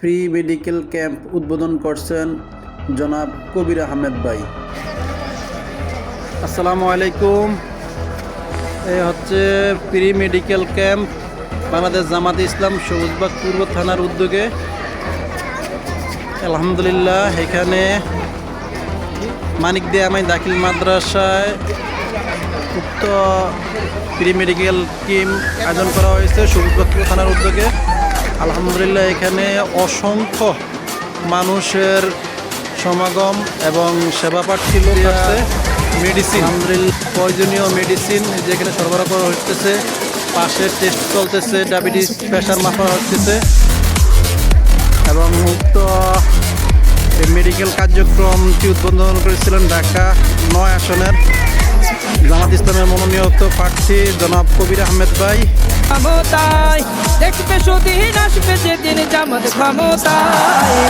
Free medical camp উদ্বোধন করছেন জনাব কবির আহমেদ ভাই। আসসালামু আলাইকুম। এই হচ্ছে ফ্রি মেডিকেল ক্যাম্প বাংলাদেশ জামাতে ইসলাম সবুজবাগ পূর্ব থানার উদ্যোগে। আলহামদুলিল্লাহ, এখানে মানিক দে আমাই দাখিল মাদ্রাসায় উক্ত প্রি মেডিকেল টিম আয়োজন করা হয়েছে সবুজবাগ পূর্ব থানার উদ্যোগে। আলহামদুলিল্লাহ এখানে অসংখ্য মানুষের সমাগম এবং সেবা প্রার্থী লোক আছে। মেডিসিন আলহামদুলিল্লাহ প্রয়োজনীয় মেডিসিন যেখানে সরবরাহ করা হচ্ছে পাশে টেস্ট চলতেছে ডায়াবেটিস প্রেশার মাপা হচ্ছে এবং উক্ত এই মেডিকেল কার্যক্রমটি উদ্বোধন করেছিলেন ঢাকা নয় আসনের জামাত ইসলামের মনোনীত প্রার্থী জনাব কবির আহমেদ ভাই। ক্ষমতায়। দেখবে সুদিন আসবে যেদিন জামাত ক্ষমতায়।